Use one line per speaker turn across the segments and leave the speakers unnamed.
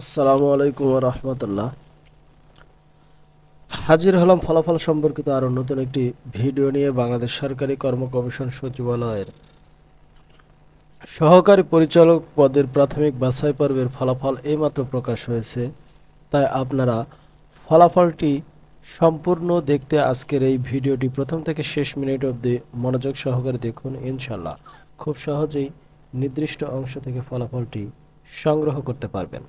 আসসালামু আলাইকুম রহমতুল্লাহ। হাজির হলাম ফলাফল সম্পর্কিত আরও নতুন একটি ভিডিও নিয়ে বাংলাদেশ সরকারি কর্ম কমিশন সচিবালয়ের। সহকারী পরিচালক পদের প্রাথমিক বাছাই পর্বের ফলাফল এইমাত্র প্রকাশ হয়েছে। তাই আপনারা ফলাফলটি সম্পূর্ণ দেখতে আজকের এই ভিডিওটি প্রথম থেকে শেষ মিনিট অবধি মনোযোগ সহকারে দেখুন ইনশাল্লাহ খুব সহজেই নির্দিষ্ট অংশ থেকে ফলাফলটি সংগ্রহ করতে পারবেন।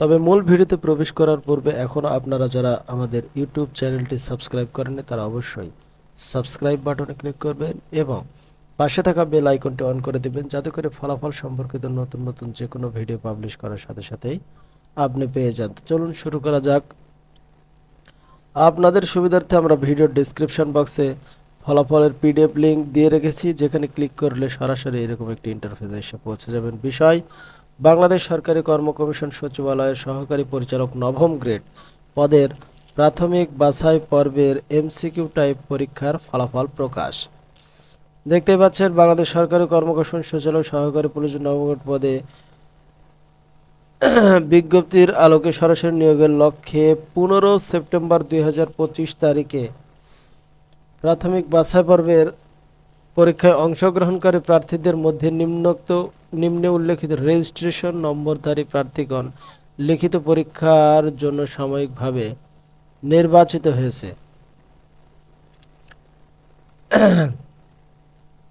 তবে মূল ভিডিওতে প্রবেশ করার পূর্বে এখনও আপনারা যারা আমাদের ইউটিউব চ্যানেলটি সাবস্ক্রাইব করেননি, তারা অবশ্যই সাবস্ক্রাইব বাটনে ক্লিক করবেন এবং পাশে থাকা বেল আইকনটি অন করে দেবেন যাতে করে ফলাফল সম্পর্কিত নতুন নতুন যে কোনো ভিডিও পাবলিশ করার সাথে সাথেই আপনি পেয়ে যান। চলুন শুরু করা যাক। আপনাদের সুবিধার্থে আমরা ভিডিও ডিসক্রিপশন বক্সে ফলাফলের পিডিএফ লিঙ্ক দিয়ে রেখেছি, যেখানে ক্লিক করলে সরাসরি এরকম একটি ইন্টারফেসে এসে পৌঁছে যাবেন। বিষয় বাংলাদেশ সরকারি কর্ম কমিশন সচিবালয়ের সহকারী পরিচালক নবম গ্রেড পদের প্রাথমিক বাছাই পর্বের এমসিকিউ টাইপ পরীক্ষার ফলাফল প্রকাশ। দেখতে পাচ্ছেন, বাংলাদেশ সরকারি কর্ম কমিশন সচিবালয় সহকারী পুলিশ নবম গ্রেড পদে বিজ্ঞপ্তির আলোকে সরাসরি নিয়োগের লক্ষ্যে পনেরো সেপ্টেম্বর দুই হাজার পঁচিশ তারিখে প্রাথমিক বাছাই পর্বের পরীক্ষায় অংশগ্রহণকারী প্রার্থীদের মধ্যে নিম্নোক্ত, নিম্নে উল্লেখিত রেজিস্ট্রেশন নম্বরধারী প্রার্থীগণ লিখিত পরীক্ষার জন্য সাময়িকভাবে নির্বাচিত হয়েছে।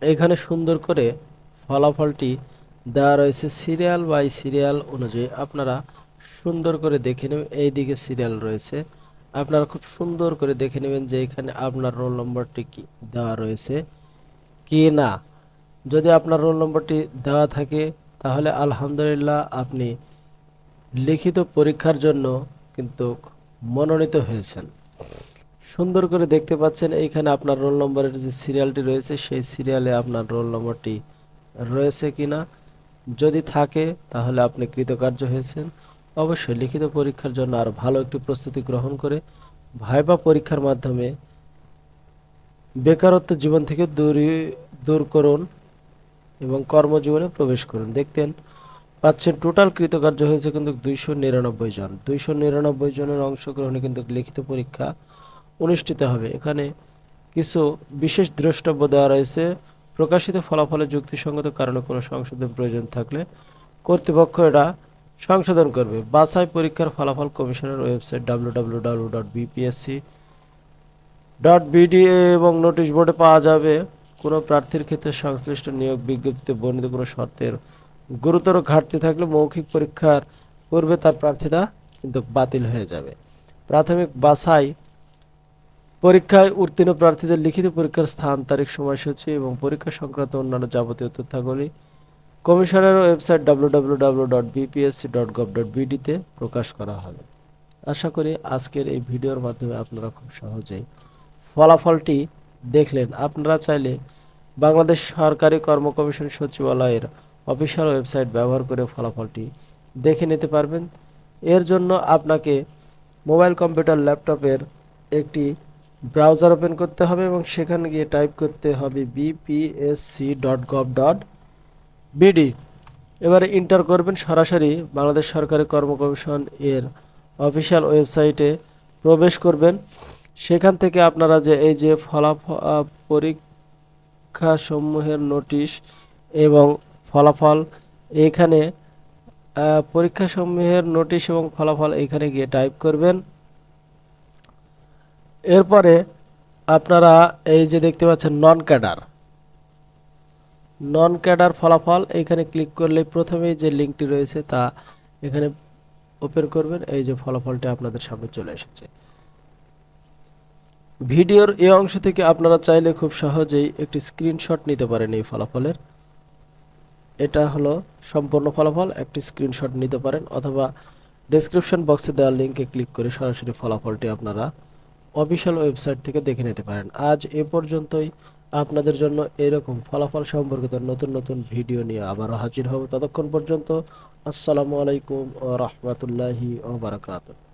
এখানে সুন্দর করে ফলাফলটি দেওয়া রয়েছে সিরিয়াল বাই সিরিয়াল অনুযায়ী। আপনারা সুন্দর করে দেখে নেবেন এই দিকে সিরিয়াল রয়েছে। আপনারা খুব সুন্দর করে দেখে নেবেন যে এখানে আপনার রোল নম্বরটি কি দেওয়া রয়েছে। কি না? যদি আপনার রোল নম্বরটি দেওয়া থাকে, তাহলে আলহামদুলিল্লাহ আপনি লিখিত পরীক্ষার জন্য কিন্তু মনোনীত হয়েছেন। সুন্দর করে দেখতে পাচ্ছেন, এইখানে আপনার রোল নম্বরের যে সিরিয়ালটি রয়েছে, সেই সিরিয়ালে আপনার রোল নম্বরটি রয়েছে কিনা? যদি থাকে, তাহলে আপনি কৃতকার্য হয়েছেন। অবশ্যই লিখিত পরীক্ষার জন্য আরও ভালো একটি প্রস্তুতি গ্রহণ করে ভাইবা পরীক্ষার মাধ্যমে বেকারত্ব জীবন থেকে দূরে, দূর করুন এবং কর্মজীবনে প্রবেশ করুন। দেখতেন, পাচ্ছেন টোটাল কৃতকার্য হয়েছে কিন্তু দুইশো নিরানব্বই জন। দুইশো নিরানব্বই জনের অংশগ্রহণে কিন্তু লিখিত পরীক্ষা অনুষ্ঠিত হবে। এখানে কিছু বিশেষ দ্রষ্টব্য দেওয়া রয়েছে। প্রকাশিত ফলাফলে যুক্তিসঙ্গত কারণে কোনো সংশোধন প্রয়োজন থাকলে কর্তৃপক্ষ এটা সংশোধন করবে। বাছাই পরীক্ষার ফলাফল কমিশনের ওয়েবসাইট ডাব্লিউ ডট বিডিএ এবং নোটিশ বোর্ডে পাওয়া যাবে। কোনো প্রার্থীর ক্ষেত্রে সংশ্লিষ্ট নিয়োগ বিজ্ঞপ্তিতে বর্ণিত কোনো শর্তের গুরুতর ঘাটতি থাকলে মৌখিক পরীক্ষার পূর্বে তার প্রার্থীতা কিন্তু বাতিল হয়ে যাবে। প্রাথমিক বাছাই পরীক্ষায় উত্তীর্ণ প্রার্থীদের লিখিত পরীক্ষার স্থান, তারিখ, সময়সূচি এবং পরীক্ষা সংক্রান্ত অন্যান্য যাবতীয় তথ্যাবলী কমিশনের ওয়েবসাইট ডট বিডিতে প্রকাশ করা হবে। আশা করি আজকের এই ভিডিওর মাধ্যমে আপনারা খুব সহজেই ফলাফলটি দেখলেন। আপনারা চাইলে বাংলাদেশ সরকারি কর্ম কমিশন সচিবালয়ের অফিসিয়াল ওয়েবসাইট ব্যবহার করে ফলাফলটি দেখে নিতে পারবেন। এর জন্য আপনাকে মোবাইল কম্পিউটার, ল্যাপটপের একটি ব্রাউজার ওপেন করতে হবে এবং সেখানে গিয়ে টাইপ করতে হবে BPSC dot gov dot BD এবারে ইন্টার করবেন। সরাসরি বাংলাদেশ সরকারি কর্ম কমিশন এর অফিসিয়াল ওয়েবসাইটে প্রবেশ করবেন। সেখান থেকে আপনারা যে এই যে ফলাফল পরীক্ষা সমূহের নোটিশ এবং ফলাফল এইখানে পরীক্ষা সমূহের নোটিশ এবং ফলাফল এইখানে গিয়ে টাইপ করবেন। এরপরে আপনারা এই যে দেখতে পাচ্ছেন নন ক্যাডার নন ক্যাডার ফলাফল, এখানে ক্লিক করলে প্রথমেই যে লিঙ্কটি রয়েছে তা এখানে ওপেন করবেন। এই যে ফলাফলটা আপনাদের সামনে চলে এসেছে। ভিডিওর এই অংশ থেকে আপনারা চাইলে খুব সহজেই একটি স্ক্রিনশট নিতে পারেন এই ফলাফলের। এটা হলো সম্পূর্ণ ফলাফল, একটি স্ক্রিনশট নিতে পারেন অথবা ডেসক্রিপশন বক্সে দেওয়া লিঙ্কে ক্লিক করে সরাসরি ফলাফলটি আপনারা অফিসিয়াল ওয়েবসাইট থেকে দেখে নিতে পারেন। আজ এ পর্যন্তই। আপনাদের জন্য এরকম ফলাফল সম্পর্কিত নতুন নতুন ভিডিও নিয়ে আবারও হাজির হব ততক্ষণ পর্যন্ত। আসসালামু আলাইকুম ও রহমতুল্লাহি ও বারাকাতুহ।